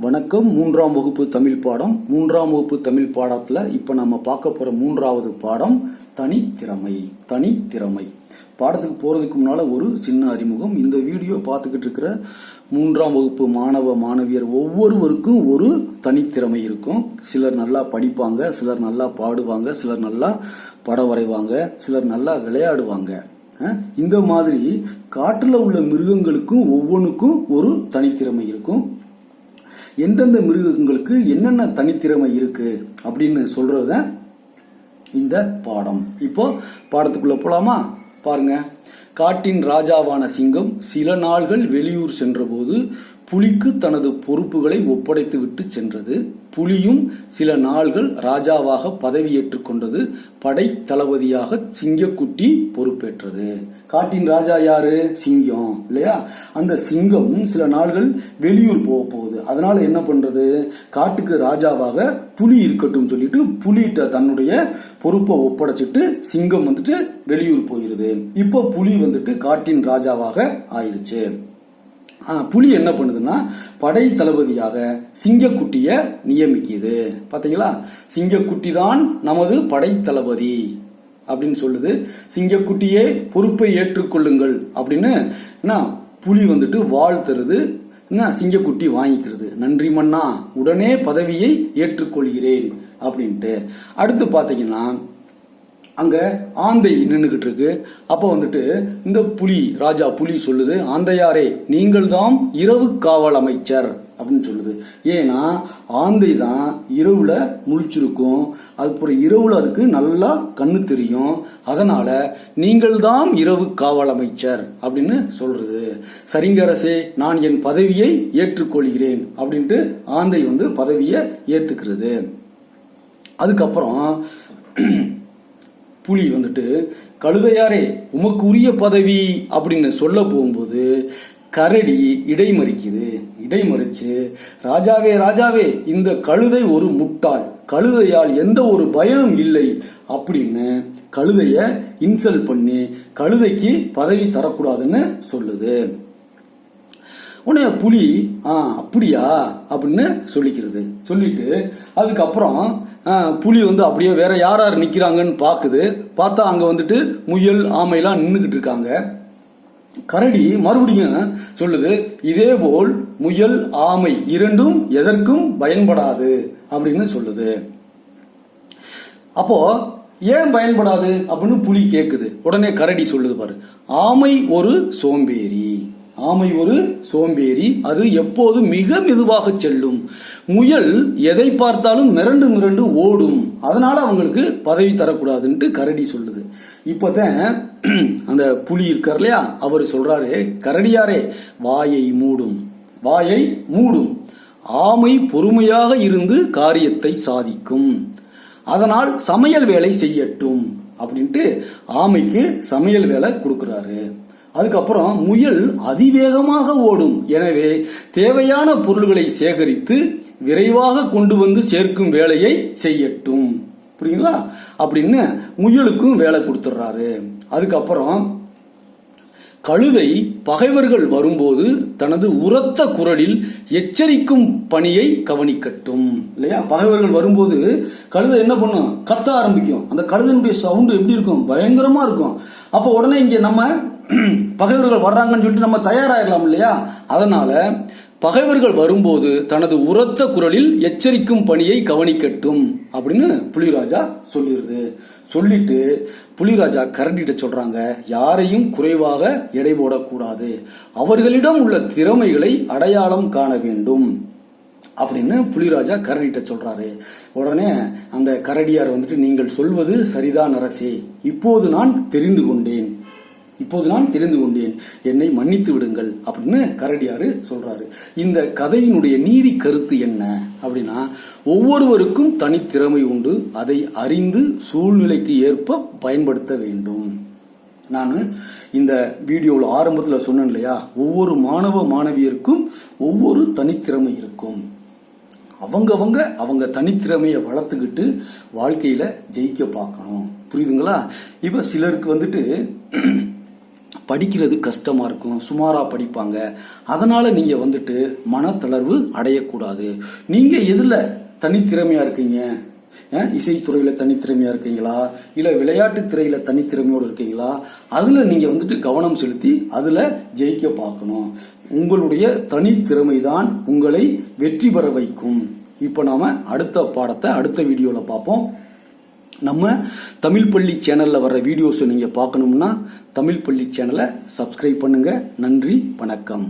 வணக்கம். மூன்றாம் வகுப்பு தமிழ் பாடம். மூன்றாம் வகுப்பு தமிழ் பாடத்துல இப்ப நம்ம பார்க்க போற மூன்றாவது பாடம் தனித்திறமை தனித்திறமை பாடத்துக்கு போறதுக்கு முன்னால ஒரு சின்ன அறிமுகம். இந்த வீடியோ பார்த்துக்கிட்டு இருக்கிற மூன்றாம் வகுப்பு மாணவ மாணவியர் ஒவ்வொருவருக்கும் ஒரு தனித்திறமை இருக்கும். சிலர் நல்லா படிப்பாங்க சிலர் நல்லா பாடுவாங்க சிலர் நல்லா படம் வரைவாங்க சிலர் நல்லா விளையாடுவாங்க. இந்த மாதிரி காட்டில் உள்ள மிருகங்களுக்கும் ஒவ்வொன்றுக்கும் ஒரு தனித்திறமை இருக்கும். எந்தெந்த மிருகங்களுக்கு என்னென்ன தனித்திறமை இருக்கு அப்படின்னு சொல்றத இந்த பாடம். இப்போ பாடத்துக்குள்ள போலாமா? பாருங்க. காட்டின் ராஜாவான சிங்கம் சில நாள்கள் வெளியூர் சென்றபோது புலிக்கு தனது பொறுப்புகளை ஒப்படைத்து விட்டு சென்றது. புலியும் சில நாள்கள் ராஜாவாக பதவியேற்றுக் கொண்டது. படை தளபதியாக சிங்கக்குட்டி பொறுப்பேற்றது. காட்டின் ராஜா யாரு? சிங்கம் இல்லையா? அந்த சிங்கம் சில நாள்கள் வெளியூர் போக போகுது. அதனால என்ன பண்றது? காட்டுக்கு ராஜாவாக புலி இருக்கட்டும் சொல்லிட்டு புலிகிட்ட தன்னுடைய பொறுப்பை ஒப்படைச்சிட்டு சிங்கம் வந்துட்டு வெளியூர் போயிருது. இப்போ புலி வந்துட்டு காட்டின் ராஜாவாக ஆயிருச்சு. புலி என்ன பண்ணுதுன்னா படை தளபதியாக சிங்கக்குட்டியை நியமிக்குது. பார்த்தீங்களா சிங்கக்குட்டி தான் நமது படை தளபதி அப்படின்னு சொல்லுது. சிங்கக்குட்டியே பொறுப்பை ஏற்றுக்கொள்ளுங்கள் அப்படின்னு என்ன புலி வந்துட்டு வாழ் தருது. என்ன சிங்கக்குட்டி வாங்கிக்கிறது. நன்றி மன்னா உடனே பதவியை ஏற்றுக்கொள்கிறேன் அப்படின்ட்டு. அடுத்து பார்த்தீங்கன்னா அங்கே ஆந்தை நின்றுக்கிட்டு இருக்கு அப்போ வந்துட்டு இந்த புலி ராஜா புலி சொல்லுது ஆந்தையாரே நீங்கள் தான் இரவு காவல் அமைச்சர் அப்படின்னு சொல்லுது. ஏன்னா ஆந்தை தான் இரவுல முழிச்சிருக்கும். அதுக்கப்புறம் இரவுல அதுக்கு நல்லா கண்ணு தெரியும். அதனால நீங்கள் தான் இரவு காவல் அமைச்சர் அப்படின்னு சொல்றது. சரிங்க அரசே நான் என் பதவியை ஏற்றுக்கொள்கிறேன் அப்படின்ட்டு ஆந்தை வந்து பதவியை ஏத்துக்கிறது. அதுக்கப்புறம் புலி வந்துட்டு கழுதையாரே உமக்கு உரிய பதவி அப்படின்னு சொல்ல போகும்போது கரடி இடைமறிக்குது. இடைமறிச்சு ராஜாவே ராஜாவே இந்த கழுதை ஒரு முட்டாள். கழுதையால் எந்த ஒரு பயனும் இல்லை அப்படின்னு கழுதைய இன்சல்ட் பண்ணி கழுதைக்கு பதவி தரக்கூடாதுன்னு சொல்லுது. உடனே புலி ஆ அப்படியா? அப்படின்னு சொல்லிக்கிறது. சொல்லிட்டு அதுக்கப்புறம் புலி வந்து அப்படியே வேற யார் யார் நிற்கிறாங்கன்னு பார்க்குது பார்த்தா அங்கே வந்துட்டு முயல் ஆமைலாம் நின்றுக்கிட்டு இருக்காங்க. கரடி மறுபடியும் சொல்லுது இதே போல் முயல் ஆமை இரண்டும் எதற்கும் பயன்படாது அப்படின்னு சொல்லுது. அப்போ ஏன் பயன்படாது? அப்படின்னு புலி கேட்குது உடனே கரடி சொல்லுது பாரு ஆமை ஒரு சோம்பேறி. ஆமை ஒரு சோம்பேறி அது எப்போது மிக மெதுவாக செல்லும். முயல் எதை பார்த்தாலும் மிரண்டு மிரண்டு ஓடும். அதனால அவங்களுக்கு பதவி தரக்கூடாதுன்ட்டு கரடி சொல்லுது. இப்போதான் அந்த புலி இருக்கார் இல்லையா அவர் சொல்றாரு கரடியாரே வாயை மூடும். வாயை மூடும். ஆமை பொறுமையாக இருந்து காரியத்தை சாதிக்கும். அதனால் சமையல் வேலை செய்யட்டும். அப்படின்ட்டு ஆமைக்கு சமையல் வேலை கொடுக்குறாரு. அதுக்கப்புறம் முயல் அதிவேகமாக ஓடும். எனவே தேவையான பொருள்களை சேகரித்து விரைவாக கொண்டு வந்து சேர்க்கும் வேலையை செய்யட்டும். புரியுங்களா அப்படின்னு முயலுக்கும் வேலை கொடுத்துட்றாரு அதுக்கப்புறம் கழுதை பகைவர்கள் வரும்போது தனது உரத்த குரலில் எச்சரிக்கும் பணியை கவனிக்கட்டும். இல்லையா? பகைவர்கள் வரும்போது கழுதை என்ன பண்ணும்? கத்த ஆரம்பிக்கும். அந்த கழுதனுடைய சவுண்டு எப்படி இருக்கும்? பயங்கரமா இருக்கும். அப்போ உடனே இங்கே நம்ம பகைவர்கள் வர்றாங்கன்னு சொல்லிட்டு நம்ம தயாராயிடலாம் இல்லையா? அதனால பகைவர்கள் வரும்போது தனது உரத்த குரலில் எச்சரிக்கும் பணியை கவனிக்கட்டும் அப்படின்னு புலிராஜா சொல்லிடுது. சொல்லிட்டு புலிராஜா கரண்டிட்ட சொல்றாங்க யாரையும் குறைவாக எடை போடக்கூடாது. அவர்களிடம் உள்ள திறமைகளை அடையாளம் காண வேண்டும் அப்படின்னு புலிராஜா கரடிட்ட சொல்றாரு. உடனே அந்த கரடியார் வந்துட்டு நீங்கள் சொல்வது சரிதான் அரசே இப்போது நான் தெரிந்து கொண்டேன். இப்போது நான் தெரிந்து கொண்டேன். என்னை மன்னித்து விடுங்கள் அப்படின்னு கரடியாரு சொல்றாரு. இந்த கதையினுடைய நீதி கருத்து என்ன அப்படின்னா ஒவ்வொருவருக்கும் தனித்திறமை உண்டு. அதை அறிந்து சூழ்நிலைக்கு ஏற்ப பயன்படுத்த வேண்டும். நான் இந்த வீடியோவில் ஆரம்பத்தில் சொன்னேன் இல்லையா ஒவ்வொரு மாணவ மாணவியருக்கும் ஒவ்வொரு தனித்திறமை இருக்கும். அவங்கவங்க அவங்க தனித்திறமையை வளர்த்துக்கிட்டு வாழ்க்கையில ஜெயிக்க பார்க்கணும். புரியுதுங்களா? இப்ப சிலருக்கு வந்துட்டு படிக்கிறது கஷ்டமாக இருக்கும் சுமாராக படிப்பாங்க. அதனால் நீங்கள் வந்துட்டு மனத்தளர்வு அடையக்கூடாது. நீங்கள் எதில் தனித்திறமையாக இருக்கீங்க? இசைத்துறையில் தனித்திறமையாக இருக்கீங்களா? இல்லை விளையாட்டு துறையில் தனித்திறமையோடு இருக்கீங்களா? அதில் நீங்கள் வந்துட்டு கவனம் செலுத்தி அதில் ஜெயிக்க பார்க்கணும். உங்களுடைய தனித்திறமை தான் உங்களை வெற்றி பெற வைக்கும். இப்போ நாம் அடுத்த பாடத்தை அடுத்த வீடியோவில் பார்ப்போம். நம்ம தமிழ் பள்ளி சேனலில் வர வீடியோஸை நீங்கள் பார்க்கணும்னா தமிழ் பள்ளி சேனலை சப்ஸ்கிரைப் பண்ணுங்கள் நன்றி வணக்கம்.